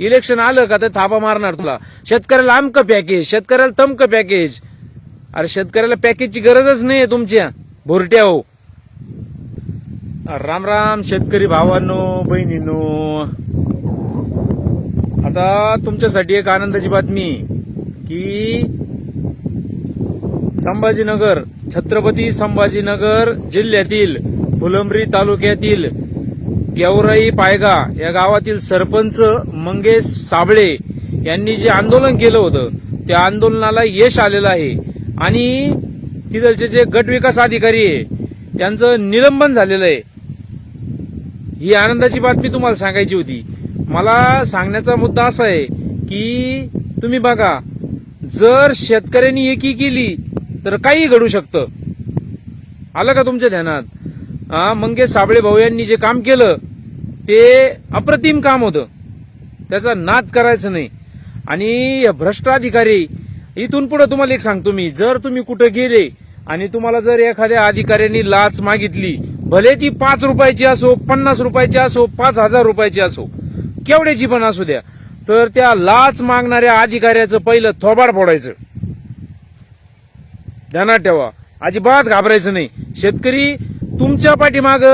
Election आलं का तर थापा मारणार तुला. शेतकऱ्याला आमकं पॅकेज शेतकऱ्याला तमक पॅकेज अरे शेतकऱ्याला पॅकेजची गरजच नाही तुमच्या भोरट्या हो. राम राम शेतकरी भावांनो बहिणींनो. आता तुमच्यासाठी एक आनंदाची बातमी की संभाजीनगर छत्रपती संभाजीनगर जिल्ह्यातील फुलंब्री तालुक्यातील गेवराई पायगा या गावातील सरपंच मंगेश साबळे यांनी जे आंदोलन केलं होतं त्या आंदोलनाला यश आलेलं आहे. आणि तिथलचे जे गट विकास अधिकारी आहे त्यांचं निलंबन झालेलं आहे. ही आनंदाची बातमी तुम्हाला सांगायची होती. मला सांगण्याचा मुद्दा असा आहे की तुम्ही बघा जर शेतकऱ्यांनी एकी केली तर काही घडू शकतं. आलं का तुमच्या ध्यानात? मंगेश साबळे भाऊ यांनी जे काम केलं ते अप्रतिम काम होतं. त्याचा नाद करायचं नाही. आणि भ्रष्टाधिकारी भ्रष्ट अधिकारी इथून पुढे तुम्हाला एक सांगतो मी. जर तुम्ही कुठे गेले आणि तुम्हाला जर एखाद्या अधिकाऱ्यांनी लाच मागितली भले ती पाच रुपयाची असो पन्नास रुपयाची असो पाच हजार रुपयाची असो केवढ्याची पण असू द्या तर त्या लाच मागणाऱ्या अधिकाऱ्याचं पहिलं थोबाड फोडायचं. ध्यानात ठेवा. अजिबात घाबरायचं नाही. शेतकरी तुमच्या पाठीमाग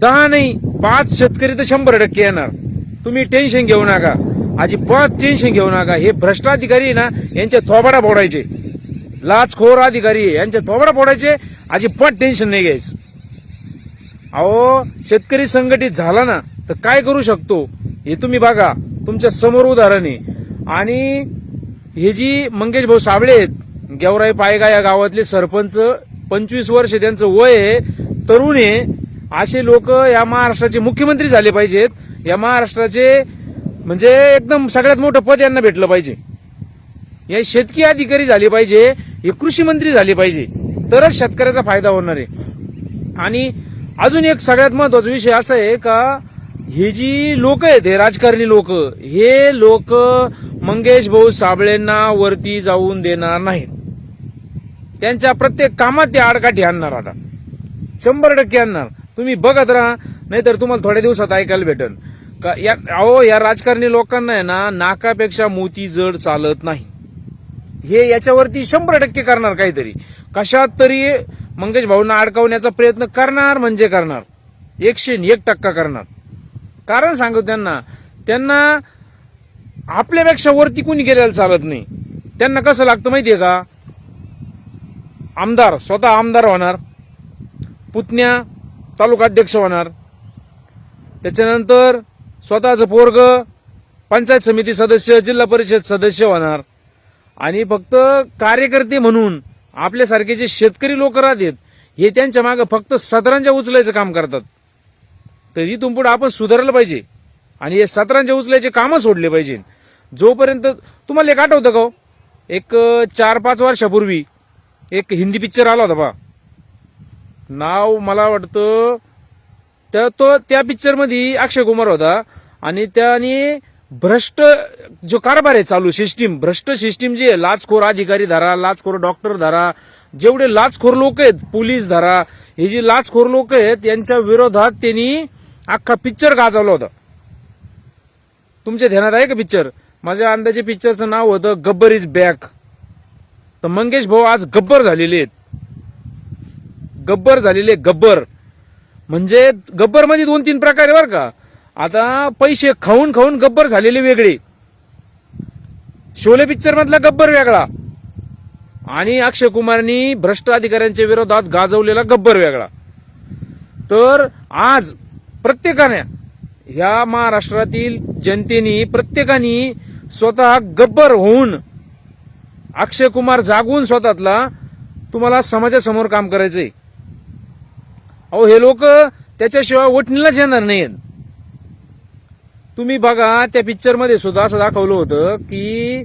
दहा नाही पाच शेतकरी तर शंभर टक्के येणार. तुम्ही टेन्शन घेऊ नका. अजिबात टेन्शन घेऊ नका. हे भ्रष्टाधिकारी आहे ना यांचे थोबाडा फोडायचे. लाचखोर अधिकारी आहे, यांचे थोबाडा फोडायचे. अजिबात टेन्शन नाही घ्यायचं. अहो शेतकरी संघटित झाला ना तर काय करू शकतो? हे तुम्ही बघा. तुमच्यासमोर उदाहरण आहे. आणि हे जी मंगेश भाऊ साबळे आहेत गेवराई पायगा या गावातले सरपंच पंचवीस वर्ष त्यांचं वय आहे तरुण आहे असे लोक या महाराष्ट्राचे मुख्यमंत्री झाले पाहिजेत. या महाराष्ट्राचे म्हणजे एकदम सगळ्यात मोठं पद यांना भेटलं पाहिजे. या शेतकी अधिकारी झाले पाहिजे हे कृषी मंत्री झाले पाहिजे. तरच शेतकऱ्याचा फायदा होणार आहे. आणि अजून एक सगळ्यात महत्त्वाचा विषय असा आहे का हे जी लोक आहेत हे राजकारणी लोक हे लोक मंगेश भाऊ साबळेंना वरती जाऊन देणार नाहीत. त्यांच्या प्रत्येक कामात ते आडकाठी आणणार आता. शंभर टक्के आणणार. तुम्ही बघत राहा नाहीतर तुम्हाला थोड्या दिवसात ऐकायला भेटन. का या अहो या राजकारणी लोकांना आहे ना नाकापेक्षा मोती जड चालत नाही. हे याच्यावरती शंभर टक्के करणार काहीतरी. कशात तरी मंगेश भाऊंना अडकवण्याचा प्रयत्न करणार म्हणजे करणार. एकशे एक टक्का करणार. कारण सांगू त्यांना त्यांना आपल्यापेक्षा वरती कुणी गेलेलं चालत नाही. त्यांना कसं लागतं माहितीये का? आमदार स्वतः आमदार होणार. पुतण्या तालुकाध्यक्ष होणार. त्याच्यानंतर स्वतःचं पोरग पंचायत समिती सदस्य जिल्हा परिषद सदस्य होणार. आणि फक्त कार्यकर्ते म्हणून आपल्यासारखे जे शेतकरी लोक राहतात हे त्यांच्या मागे फक्त सतरांच्या उचलायचं काम करतात. तर इथून पुढे आपण सुधारलं पाहिजे. आणि हे सतरांच्या उचलायचे कामं सोडले पाहिजे. जोपर्यंत तुम्हाला एक आठवतं का हो? एक चार पाच वर्षापूर्वी एक हिंदी पिक्चर आला होता बा. नाव मला वाटतं त्या तो त्या पिक्चरमध्ये अक्षय कुमार होता. आणि त्याने भ्रष्ट जो कारभार आहे चालू सिस्टीम भ्रष्ट सिस्टीम जी आहे लाचखोर अधिकारी धरा लाचखोर डॉक्टर धरा जेवढे लाचखोर लोक आहेत पोलीस धरा हे जे लाचखोर लोक आहेत यांच्या विरोधात त्यांनी अख्खा पिक्चर गाजवला होता. तुमच्या ध्यानात आहे का पिक्चर माझ्या अंदाजे पिक्चरचं नाव होतं गब्बर इज बॅक. तर मंगेश भाऊ आज गब्बर झालेले आहेत. गब्बर झालेले गब्बर. म्हणजे गब्बर म्हणजे दोन तीन प्रकार आहे बरं का. आता पैसे खाऊन खाऊन गब्बर झालेले वेगळे. शोले पिक्चर मधला गब्बर वेगळा. आणि अक्षय कुमारनी भ्रष्ट अधिकाऱ्यांच्या विरोधात गाजवलेला गब्बर वेगळा. तर आज प्रत्येकाने ह्या महाराष्ट्रातील जनतेने प्रत्येकाने स्वतः गब्बर होऊन अक्षय कुमार जागून स्वतःतला तुम्हाला समाजासमोर काम करायचंय. अहो हे लोक त्याच्याशिवाय वटणीलाच येणार नाहीत तुम्ही बघा त्या पिक्चरमध्ये सुद्धा असं दाखवलं होतं की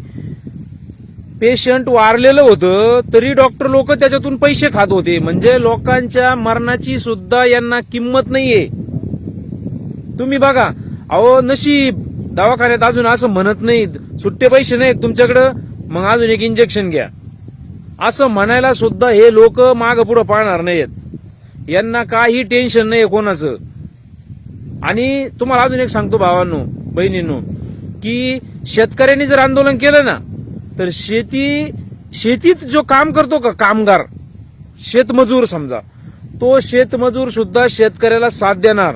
पेशंट वारलेलं होतं तरी डॉक्टर लोक त्याच्यातून पैसे खात होते. म्हणजे लोकांच्या मरणाची सुद्धा यांना किंमत नाहीये. तुम्ही बघा अहो नशीब दवाखान्यात अजून असं म्हणत नाहीत. सुट्टे पैसे नाहीत तुमच्याकडं मग अजून एक इंजेक्शन घ्या. असं म्हणायला सुद्धा हे लोक माग पुढं पाळणार नाहीत यांना काही टेन्शन नाही कोणाचं. आणि तुम्हाला अजून एक सांगतो भावांनो बहिणींनो की शेतकऱ्यांनी जर आंदोलन केलं ना तर शेती शेतीत जो काम करतो का कामगार शेतमजूर समजा तो शेतमजूर सुद्धा शेतकऱ्याला साथ देणार.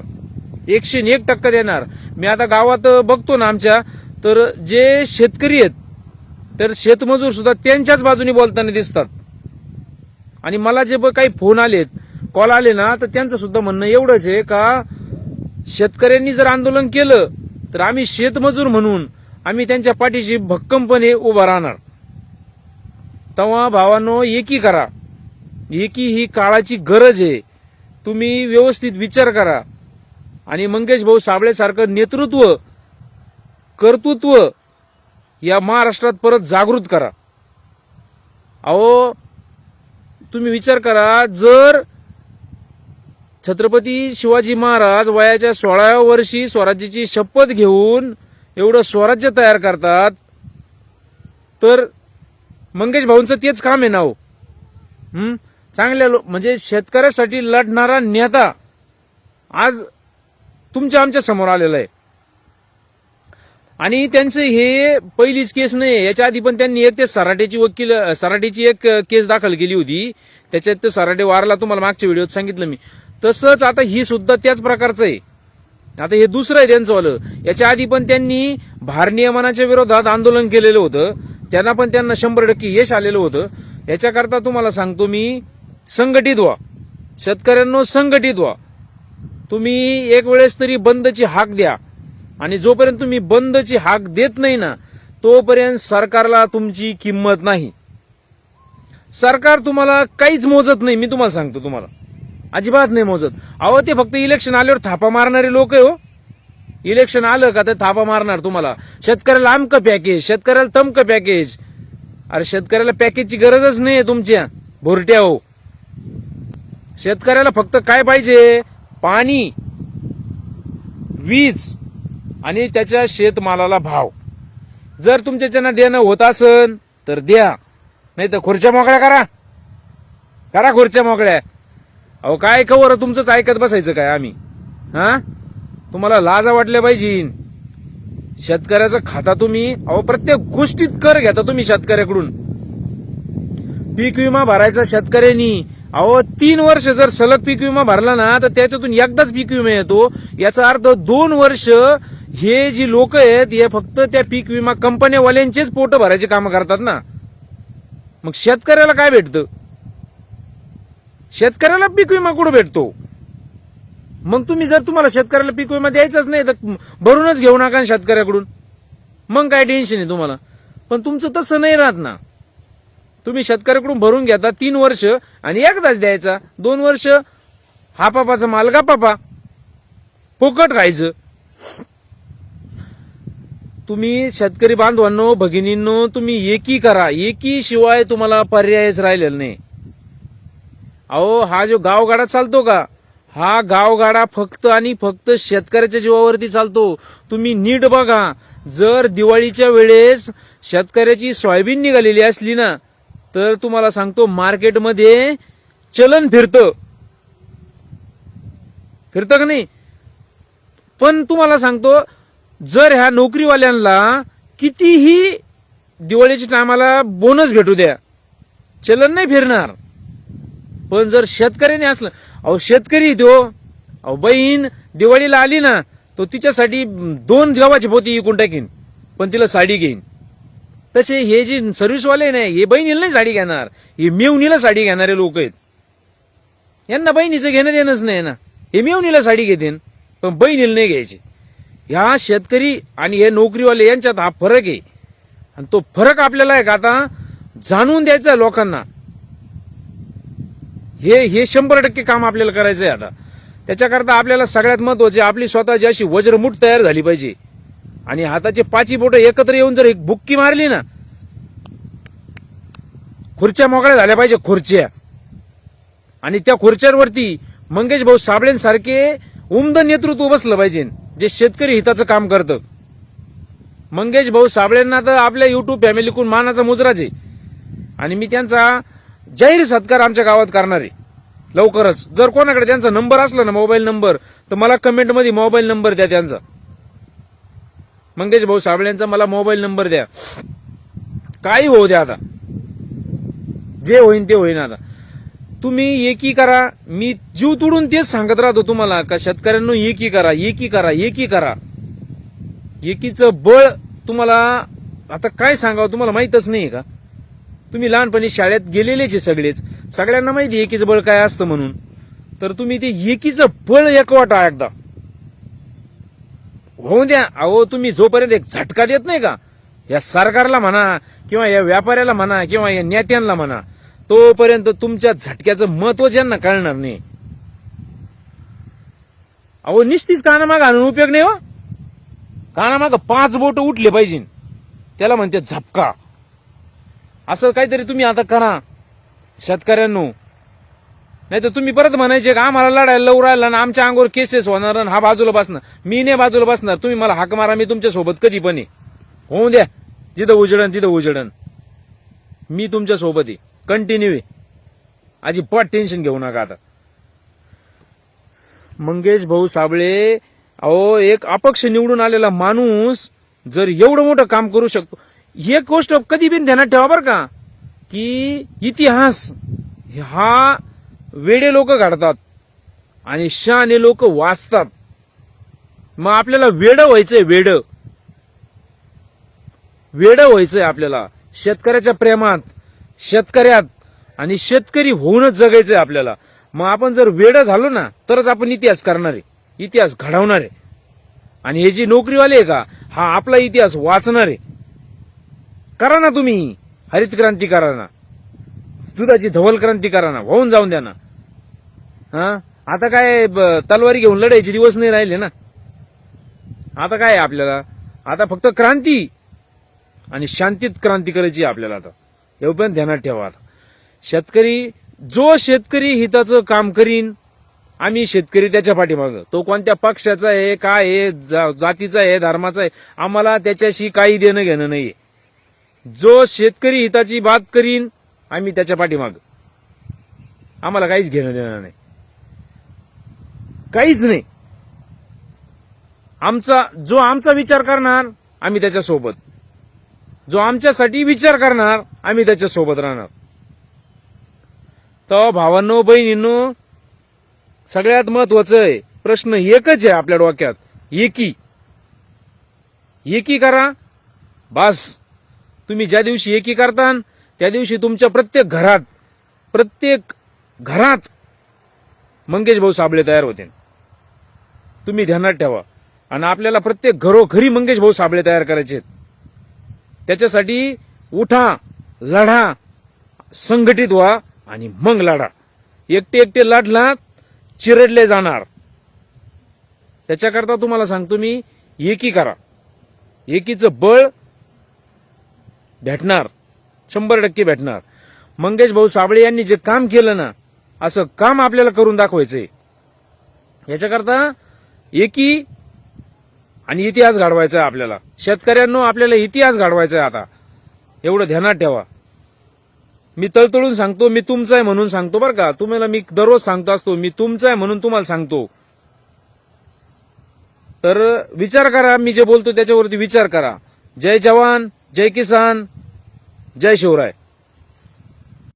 एकशे एक टक्का देणार. मी आता गावात बघतो ना आमच्या तर जे शेतकरी आहेत तर शेतमजूर सुद्धा त्यांच्याच बाजूने बोलताना दिसतात. आणि मला जे काही फोन आलेत कॉल आले ना तर त्यांचं सुद्धा म्हणणं एवढंच आहे का शेतकऱ्यांनी जर आंदोलन केलं तर आम्ही शेतमजूर म्हणून आम्ही त्यांच्या पाठीशी भक्कमपणे उभा राहणार. तेव्हा भावांनो एकी करा. एकी ही काळाची गरज आहे. तुम्ही व्यवस्थित विचार करा. आणि मंगेश भाऊ साबळेसारखं नेतृत्व कर्तृत्व या महाराष्ट्रात परत जागृत करा. अहो तुम्ही विचार करा जर छत्रपती शिवाजी महाराज वयाच्या सोळाव्या वर्षी स्वराज्याची शपथ घेऊन एवढं स्वराज्य तयार करतात. तर मंगेश भाऊंचं तेच काम आहे ना हो. चांगल्या लो- म्हणजे शेतकऱ्यासाठी लढणारा नेता आज तुमच्या आमच्यासमोर आलेला आहे. आणि त्यांचं हे पहिलीच केस नाही याच्या आधी पण त्यांनी एक ते सराटेची वकील सराटेची एक केस दाखल केली होती. त्याच्यात ते सराटे वारला तुम्हाला मागच्या व्हिडिओत सांगितलं मी. तसंच आता ही सुद्धा त्याच प्रकारचं आहे. आता हे दुसरं आहे त्यांचं वालं. याच्या आधी पण त्यांनी भार नियमनाच्या विरोधात आंदोलन केलेलं होतं. त्यांना पण त्यांना शंभर टक्के यश आलेलं होतं. याच्याकरता तुम्हाला सांगतो मी संघटित व्हा. शेतकऱ्यांनो संघटित व्हा. तुम्ही एक वेळेस तरी बंदची हाक द्या. आणि जोपर्यंत तुम्ही बंदची हाक देत नाही ना तोपर्यंत सरकारला तुमची किंमत नाही. सरकार तुम्हाला काहीच मोजत नाही मी तुम्हाला सांगतो तुम्हाला. अजिबात नाही मोजत. अहो ते फक्त इलेक्शन आल्यावर थापा मारणारे लोक आहे हो. इलेक्शन आलं का ते थापा मारणार तुम्हाला. शेतकऱ्याला आमकं पॅकेज शेतकऱ्याला तमकं पॅकेज अरे शेतकऱ्याला पॅकेजची गरजच नाही तुमच्या भोरट्या हो. शेतकऱ्याला फक्त काय पाहिजे? पाणी वीज आणि त्याच्या शेतमालाला भाव. जर तुमच्याच्यानं देणं होत असन तर द्या. नाही तर खुर्च्या मोकळ्या करा. करा खुर्च्या मोकळ्या. अहो काय खबर तुमचंच ऐकत बसायचं काय आम्ही? हा? तुम्हाला लाजा वाटल्या पाहिजे शेतकऱ्याचं खाता तुम्ही अहो प्रत्येक गोष्टीत कर घेता तुम्ही शेतकऱ्याकडून. पीक विमा भरायचा शेतकऱ्यांनी. अहो तीन वर्ष जर सलग पीक विमा भरला ना तर त्याच्यातून एकदाच पीक विमा येतो. याचा अर्थ दोन वर्ष हे जी लोक आहेत हे फक्त त्या पीक विमा कंपन्यावाल्यांचेच पोट भरायचे कामं करतात ना. मग शेतकऱ्याला काय भेटतं? शेतकऱ्याला पीक विमा कुठं भेटतो? मग तुम्ही जर तुम्हाला शेतकऱ्याला पीक विमा द्यायचाच नाही तर भरूनच घेऊ नका ना शेतकऱ्याकडून. मग काय टेन्शन आहे तुम्हाला? पण तुमचं तसं नाही राहत ना. तुम्ही शेतकऱ्याकडून भरून घेता तीन वर्ष आणि एकदाच द्यायचा. दोन वर्ष हा पापाचा माल का पापा? फुकट खायचं. तुम्ही शेतकरी बांधवांनो भगिनींनो तुम्ही एकी करा. एकी शिवाय तुम्हाला पर्यायच राहिलेला नाही. अहो हा जो गावगाडा चालतो का? हा गावगाडा फक्त आणि फक्त शेतकऱ्याच्या जीवावरती चालतो. तुम्ही नीट बघा. जर दिवाळीच्या वेळेस शेतकऱ्याची सोयाबीन निघालेली असली ना तर तुम्हाला सांगतो मार्केटमध्ये चलन फिरतं. फिरतं का नाही? पण तुम्हाला सांगतो जर ह्या नोकरीवाल्यांना कितीही दिवाळीच्या टायमाला बोनस भेटू द्या चलन नाही फिरणार. पण जर शेतकऱ्याने असलं अहो शेतकरी तो. अहो बहीण दिवाळीला आली ना तो तिच्यासाठी दोन गव्हाची पोती विकून टाकीन पण तिला साडी घेईन. तसे हे जे सर्व्हिसवाले नाही हे बहिणीला नाही साडी घेणार हे मेवणीला साडी घेणारे लोक आहेत. यांना बहिणीचं घेणं देणंच नाही ना. हे मेवणीला साडी घेतेन पण बहिणीला नाही घ्यायची. ह्या शेतकरी आणि हे नोकरीवाले यांच्यात हा फरक आहे. आणि तो फरक आपल्याला आहे का आता जाणून द्यायचा लोकांना. हे हे शंभर टक्के काम आपल्याला करायचं आहे आता. त्याच्याकरता आपल्याला सगळ्यात महत्त्वाचे आपली स्वतःची अशी वज्रमुठ तयार झाली पाहिजे. आणि हाताचे पाची बोट एकत्र येऊन जर एक बुक्की मारली ना खुर्च्या मोकळ्या झाल्या पाहिजे खुर्च्या. आणि त्या खुर्च्यांवरती मंगेश भाऊ साबळेंसारखे उमद नेतृत्व बसलं पाहिजे जे शेतकरी हिताचं काम करतं. मंगेश भाऊ साबळेंना तर आपल्या युट्यूब फॅमिलीकडून मानाचा मुजराच आहे. आणि मी त्यांचा जाहीर सत्कार आमच्या गावात करणार. आहे लवकरच. जर कोणाकडे त्यांचा नंबर असला ना मोबाईल नंबर तर मला कमेंटमध्ये मोबाईल नंबर द्या त्यांचा. मंगेश भाऊ साबळेंचा मला मोबाईल नंबर द्या. काही होऊ द्या आता. जे होईन ते होईन आता. तुम्ही एकी करा. मी जीव तोडून तेच सांगत राहतो तुम्हाला का शेतकऱ्यांनो एकी करा एकी करा एकी करा. एकीचं बळ तुम्हाला आता काय सांगावं तुम्हाला माहीतच नाही का? तुम्ही लहानपणी शाळेत गेलेलेच आहे सगळेच. सगळ्यांना माहिती आहे एकीचं बळ काय असतं म्हणून. तर तुम्ही ते एकीचं बळ एकवटा एकदा. होऊ द्या अहो तुम्ही जोपर्यंत एक झटका देत नाही का? या सरकारला म्हणा किंवा या व्यापाऱ्याला म्हणा किंवा या नेत्यांना म्हणा तोपर्यंत तुमच्या झटक्याचं महत्त्व ज्यांना कळणार नाही. अहो निस्तीच कानामाग आणून उपयोग नाही हो. कानामाग पाच बोट उठले पाहिजे. त्याला म्हणते झपका. असं काहीतरी तुम्ही आता करा शेतकऱ्यांनो. नाही तर तुम्ही परत म्हणायचे का आम्हाला लढायला लव राहिला ना आमच्या अंगावर केसेस होणार आणि हा बाजूला बसणार. मी नाही बाजूला बसणार. तुम्ही मला हाक मारा मी तुमच्यासोबत कधी पण आहे. होऊन द्या. जिथं उजडन तिथं उजडन. मी तुमच्यासोबत आहे. कंटिन्यू आहे. अजिबात टेन्शन घेऊ नका आता. मंगेश भाऊ साबळे अहो एक अपक्ष निवडून आलेला माणूस जर एवढं मोठं काम करू शकतो एक गोष्ट कधी बिन ध्यानात ठेवा बरं का की इतिहास हा वेडे लोक घडतात आणि शहाणे लोक वाचतात. मग आपल्याला वेड व्हायचंय वेड. वेड व्हायचंय आपल्याला. शेतकऱ्याच्या प्रेमात शेतकऱ्यात आणि शेतकरी होऊनच जगायचंय आपल्याला. मग आपण जर वेड झालो ना तरच आपण इतिहास करणार आहे. इतिहास घडवणार आहे. आणि हे जी नोकरीवाले आहे का हा आपला इतिहास वाचणार आहे. करा ना तुम्ही. हरित क्रांती करा ना. दुधाची धवल क्रांती करा ना. वाहून जाऊन द्या ना. हा? आता काय ब- तलवारी घेऊन लढायचे दिवस नाही राहिले ना. आता काय आहे आपल्याला? आता फक्त क्रांती आणि शांतीत क्रांती करायची आहे आपल्याला आता. एवढं पण ध्यानात ठेवा आता. शेतकरी जो शेतकरी हिताचं काम करीन आम्ही शेतकरी त्याच्या पाठीमागं. तो कोणत्या पक्षाचा आहे काय आहे जा- जातीचा आहे धर्माचा आहे आम्हाला त्याच्याशी काही देणं घेणं नाहीये. जो शेतकरी हिताची बात करीन आम्ही त्याच्या पाठीमाग. आम्हाला काहीच घेणं देणं नाही. काहीच नाही. आमचा जो आमचा विचार करणार आम्ही त्याच्यासोबत जो आमच्यासाठी विचार करणार आम्ही त्याच्यासोबत राहणार. तर भावांनो बहिणींनो सगळ्यात महत्वाचं आहे प्रश्न एकच आहे आपल्या डोक्यात. एकी. एकी करा. बस. तुम्ही ज्या दिवशी एकी करता त्या दिवशी तुमच्या प्रत्येक घरात प्रत्येक घरात मंगेश भाऊ साबळे तयार होते. तुम्ही ध्यानात ठेवा. आणि आपल्याला प्रत्येक घरोघरी मंगेश भाऊ साबळे तयार करायचे आहेत. त्याच्यासाठी उठा लढा संघटित व्हा आणि मग लढा. एकटे एकटे लढला चिरडले जाणार. त्याच्याकरता तुम्हाला सांगतो मी एकी करा. एकीचं बळ भेटणार. शंभर टक्के भेटणार. मंगेश भाऊ साबळे यांनी जे काम केलं ना असं काम आपल्याला करून दाखवायचंय. याच्याकरता एकी आणि इतिहास घडवायचा आहे आपल्याला. शेतकऱ्यांनो आपल्याला इतिहास घडवायचा आहे आता. एवढं ध्यानात ठेवा. मी तळतळून सांगतो मी तुमचा आहे म्हणून सांगतो बरं का. तुम्हाला मी दररोज सांगतो असतो मी तुमचा आहे म्हणून तुम्हाला सांगतो. तर विचार करा मी जे बोलतो त्याच्यावरती विचार करा. जय जवान. जय किसान जय शिवराय.